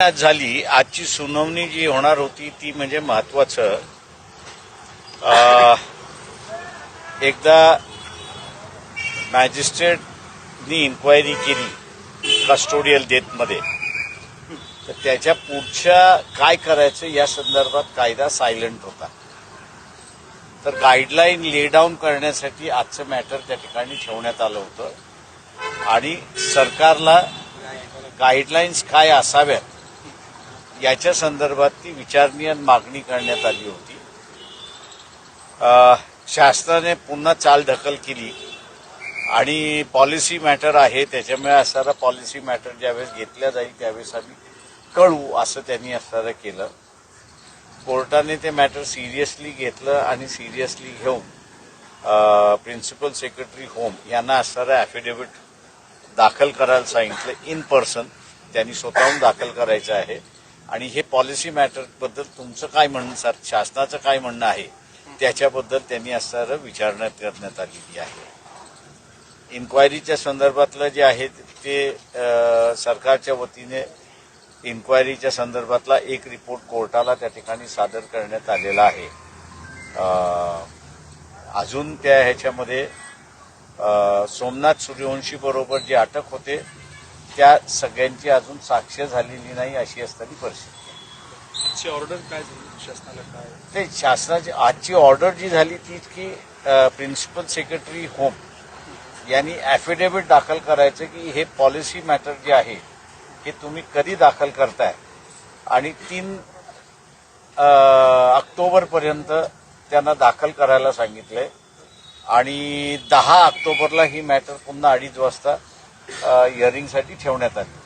झाली आजची सुनावणी जी होणार होती ती म्हणजे महत्वाचं एकदा मॅजिस्ट्रेटनी इन्क्वायरी केली कस्टोडियल डेथमध्ये. तर त्याच्या पुढच्या काय करायचं या संदर्भात कायदा सायलेंट होता. तर गाईडलाईन ले डाऊन करण्यासाठी आजचं मॅटर त्या ठिकाणी ठेवण्यात आलं होतं. आणि सरकारला गाईडलाईन्स काय असाव्यात याच्या संदर्भात ती विचारणीय मागणी करण्यात आली होती. शास्त्राने शासनाने पुन्हा चाल ढकल केली आणि पॉलिसी मॅटर आहे त्याच्यामुळे असणारा पॉलिसी मॅटर ज्यावेळेस घेतल्या जाईल त्यावेळेस आम्ही कळू असं त्यांनी असणारं केलं. कोर्टाने ते मॅटर सिरियसली घेतलं आणि सिरियसली घेऊन प्रिन्सिपल सेक्रेटरी होम यांना असणारं ॲफिडेव्हिट दाखल करायला सांगितलं इन पर्सन त्यांनी स्वतःहून दाखल करायचं आहे. आणि हे पॉलिसी मॅटरबद्दल तुमचं काय म्हणणं सर? शासनाचं काय म्हणणं आहे? त्याच्याबद्दल त्यांनी असणार विचारणा करण्यात आलेली आहे. इन्क्वायरीच्या संदर्भातलं जे आहे ते सरकारच्या वतीने इन्क्वायरीच्या संदर्भातला एक रिपोर्ट कोर्टाला त्या ठिकाणी सादर करण्यात आलेला आहे. अजून त्या ह्याच्यामध्ये सोमनाथ सूर्यवंशी बरोबर जी अटक होते त्या सगळ्यांची अजून साक्ष झालेली नाही अशी असताना परिस्थिती ऑर्डर काय झाली? शासनाला काय? ते शासनाची आजची ऑर्डर जी झाली ती की प्रिन्सिपल सेक्रेटरी होम यांनी ॲफिडेव्हिट दाखल करायचं की हे पॉलिसी मॅटर जे आहे हे तुम्ही कधी दाखल करताय? आणि तीन ऑक्टोबरपर्यंत त्यांना दाखल करायला सांगितलंय. आणि दहा ऑक्टोबरला ही मॅटर पुन्हा अडीच वाजता इयरिंगसाठी ठेवण्यात आली.